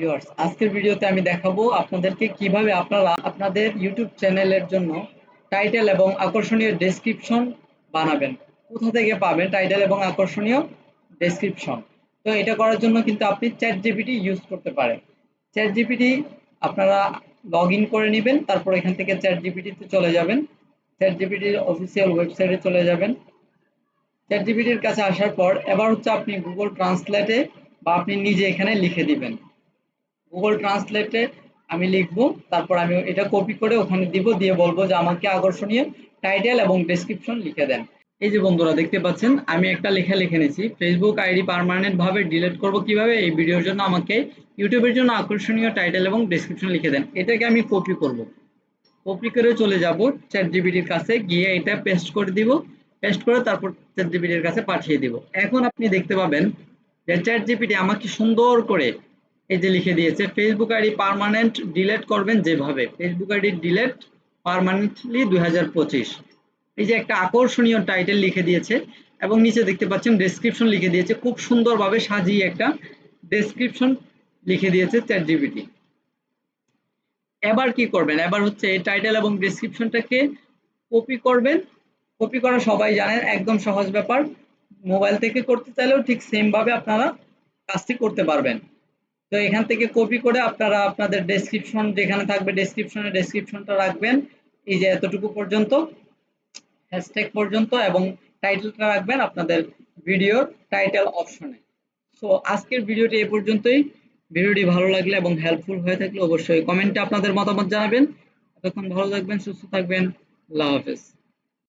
Viewers আজকের ভিডিওতে আমি দেখাবো আপনাদেরকে কীভাবে আপনারা আপনাদের ইউটিউব চ্যানেলের জন্য টাইটেল এবং আকর্ষণীয় ডেসক্রিপশন বানাবেন। কোথা থেকে পাবেন টাইটেল এবং আকর্ষণীয় ডেসক্রিপশন তো এটা করার জন্য কিন্তু আপনি চ্যাট জিপিটি ইউজ করতে পারেন। চ্যাট জিপিটি আপনারা লগ ইন করে নেবেন, তারপর এখান থেকে চ্যাট জিপিটিতে চলে যাবেন। চ্যাট জিপিটির অফিসিয়াল ওয়েবসাইটে চলে যাবেন। চ্যাট জিপিটির কাছে আসার পর এবার হচ্ছে আপনি গুগল ট্রান্সলেটে বা আপনি নিজে এখানে লিখে দিবেন। গুগল ট্রান্সলেটে আমি লিখব, তারপর আমি এটা কপি করে ওখানে দিব, দিয়ে বলব যে আমাকে আকর্ষণীয় টাইটেল এবং ডেসক্রিপশন লিখে দেন। এই যে বন্ধুরা, দেখতে পাচ্ছেন, আমি একটা লেখা লিখে নিয়েছি। ফেসবুক আইডি পার্মানেন্ট ভাবে ডিলিট করব কীভাবে? এই ভিডিওর জন্য আমাকে ইউটিউবের জন্য আকর্ষণীয় টাইটেল এবং ডেসক্রিপশন লিখে দেন। এটাকে আমি কপি করব। কপি করে চলে যাব চ্যাট জিবিটির কাছে, গিয়ে এটা পেস্ট করে দিব। পেস্ট করে তারপর চ্যাট জিবিটির কাছে পাঠিয়ে দিব। এখন আপনি দেখতে পাবেন যে চ্যাট জিপিটি আমাকে সুন্দর করে এই যে লিখে দিয়েছে ফেসবুক আইডি পার্মানেন্ট ডিলেট করবেন যেভাবে। ফেসবুক আইডি ডিলেট পার্মানেন্টলি দুই এই যে একটা আকর্ষণীয় টাইটেল লিখে দিয়েছে এবং নিচে দেখতে পাচ্ছেন ডেসক্রিপশন লিখে দিয়েছে, খুব সুন্দরভাবে সাজিয়ে একটা ডেসক্রিপশন লিখে দিয়েছে চ্যাট জিপিটি এবার কি করবেন? এবার হচ্ছে এই টাইটেল এবং ডেসক্রিপশনটাকে কপি করবেন। কপি করা সবাই জানেন, একদম সহজ ব্যাপার। মোবাইল থেকে করতে চাইলেও ঠিক সেমভাবে আপনারা কাজটি করতে পারবেন। তো এখান থেকে কপি করে আপনারা আপনাদের ডেসক্রিপশন যেখানে থাকবে ডেসক্রিপশনে ডেসক্রিপশনটা রাখবেন। এই যে এতটুকু পর্যন্ত হ্যাশট্যাগ পর্যন্ত এবং টাইটেলটা রাখবেন আপনাদের ভিডিওর টাইটেল অপশনে সো আজকের ভিডিওটি এ পর্যন্তই। ভিডিওটি ভালো লাগলে এবং হেল্পফুল হয়ে থাকলে অবশ্যই কমেন্টে আপনাদের মতামত জানাবেন। এতক্ষণ ভালো থাকবেন, সুস্থ থাকবেন। আল্লাহ হাফেজ।